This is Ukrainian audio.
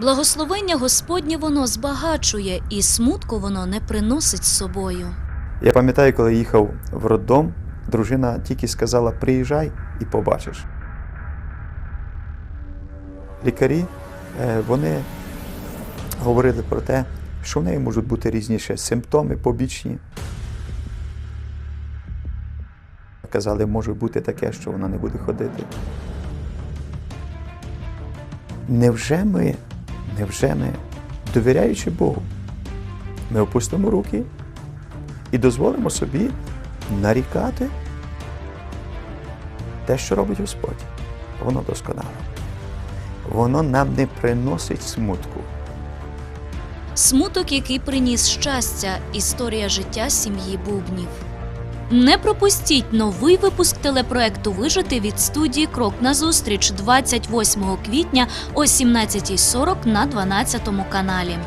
Благословення Господнє воно збагачує, і смутку воно не приносить з собою. Я пам'ятаю, коли їхав в роддом, дружина тільки сказала: приїжджай і побачиш. Лікарі е, вони говорили про те, що в неї можуть бути різні симптоми побічні. Казали, може бути таке, що вона не буде ходити. Невже ми, невже ми, довіряючи Богу, ми опустимо руки і дозволимо собі нарікати те, що робить Господь. Воно досконало. Воно нам не приносить смутку. Смуток, який приніс щастя, історія життя сім'ї Бубнів. Не пропустіть новий випуск телепроекту Вижити від студії Крок назустріч 28 квітня о 17.40 на 12 каналі.